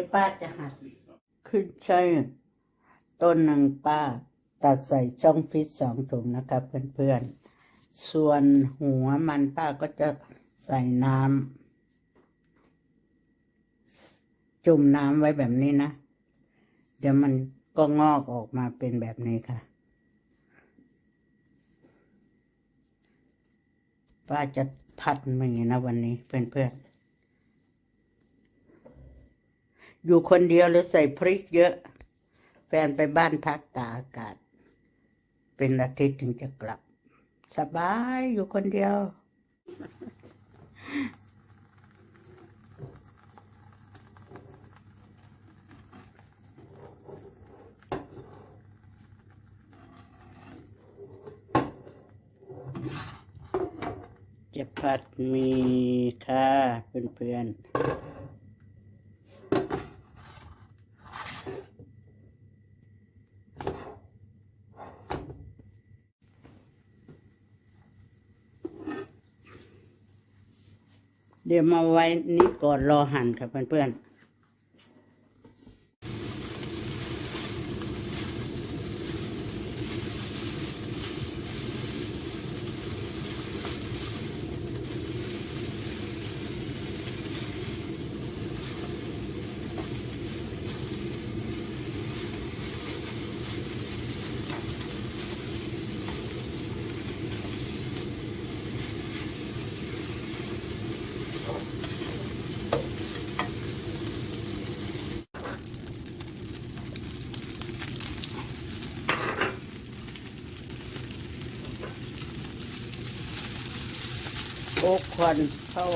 ดี๋ยวป้าจะหัดขึ้นใช่ต้นหนึ่งป้า ตัดใส่ช่องฟิตสองถุงนะครับเพื่อนๆ ส่วนหัวมันป้าก็จะใส่น้ำจุ่มน้ำไว้แบบนี้นะ เดี๋ยวมันก็งอกออกมาเป็นแบบนี้ค่ะ ป้าจะผัดมันอย่างนี้นะวันนี้เพื่อนๆ อยู่คนเดียวเลยใส่พริกเยอะ แฟนไปบ้านพักตาอากาศ เป็นอาทิตย์ถึงจะกลับ สบายอยู่คนเดียว จะผัดมีค่ะเพื่อนๆ เดี๋ยวมาไว้นี้ก่อนรอหั่นค่ะเพื่อนๆ โอ้ควันเข้า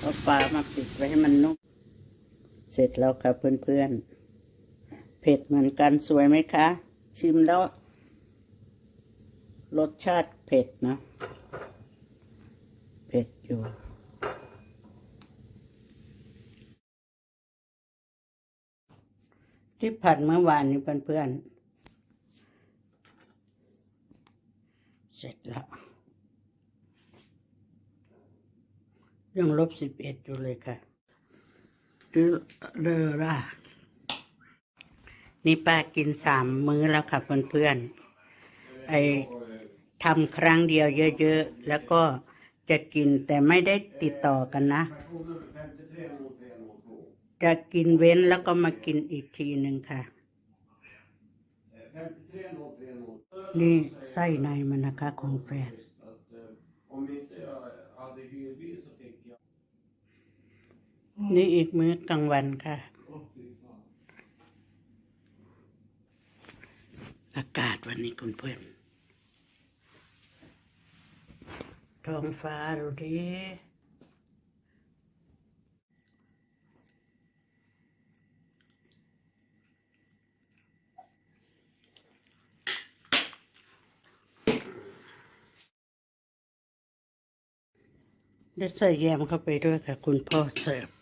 เอาปลามาปิดไว้ให้มันนุ่ม เสร็จแล้วครับเพื่อนๆ เผ็ดเหมือนกันสวยไหมคะ ชิมแล้ว รสชาติเผ็ดนะเผ็ดอยู่ที่ผัดเมื่อวานนี้เพื่อนๆ เสร็จแล้วยังลบสิบเอ็ดอยู่เลยค่ะ เลอร่านี่ป้ากินสามมื้อแล้วค่ะเพื่อนๆ ไอทำครั้งเดียวเยอะๆ แล้วก็จะกินแต่ไม่ได้ติดต่อกันนะ จะกินเว้นแล้วก็มากินอีกทีหนึ่งค่ะ นี่ไส้ในมันนะคะของแฟน นี่อีกมื้อกลางวันค่ะ อากาศวันนี้คุณเพื่อนท้องฟ้าดูดิได้ใส่แยมเข้าไปด้วยค่ะ คุณพ่อเสิร์ฟ